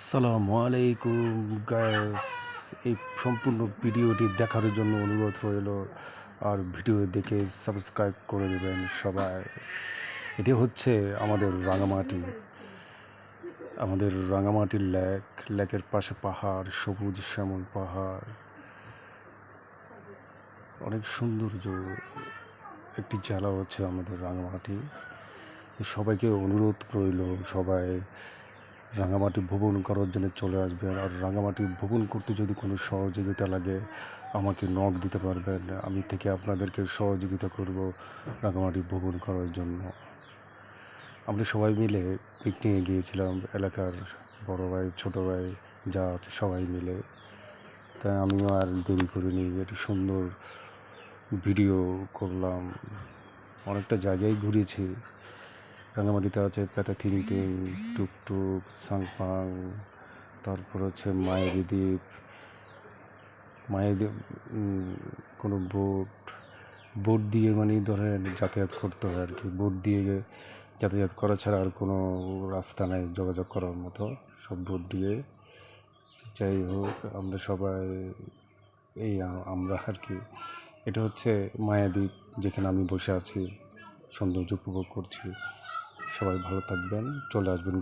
আসসালামু আলাইকুম গাইস এই সম্পূর্ণ ভিডিওটি দেখার জন্য অনুরোধ রইল। আর ভিডিও দেখে সাবস্ক্রাইব করে দেবেন সবাই। এটি হচ্ছে আমাদের রাঙামাটি। আমাদের রাঙামাটির লেক। লেকের পাশে পাহাড়, সবুজ শ্যামল পাহাড়। অনেক সৌন্দর্য। একটি জেলা হচ্ছে আমাদের রাঙামাটি। সবাইকে অনুরোধ রইল সবাই রাঙামাটি ভ্রমণ করার জন্য চলে আসবেন আর রাঙামাটি ভ্রমণ করতে যদি কোনো সহযোগিতা লাগে, আমাকে নক দিতে পারবেন। আমি থেকে আপনাদেরকে সহযোগিতা করব রাঙামাটি ভ্রমণ করার জন্য। আমরা সবাই মিলে পিকনিকে গিয়েছিলাম, এলাকার বড় ভাই, ছোট ভাই, যা আছে সবাই মিলে। তাই আমিও আর দেরি করিনি, একটু সুন্দর ভিডিও করলাম। অনেকটা জায়গায় ঘুরেছি। রাঙামাটিতে আছে থিংটিং টুকটুক সাংপাং তারপর হচ্ছে মায়েরি দ্বীপ মায়ের দ্বীপ কোনো বোট বোট দিয়ে মানে ধরেন যাতায়াত করতে হয় আর কি। বোট দিয়ে যাতায়াত করা ছাড়া আর কোনো রাস্তা নেই যোগাযোগ করার মতো, সব বোট দিয়ে। যাই হোক, আমরা সবাই, এই আমরা আর কি। এটা হচ্ছে মায়াদ্বীপ, যেখানে আমি বসে আছি, সৌন্দর্য উপভোগ করছি। সবাই ভালো থাকবেন চলে আসবেন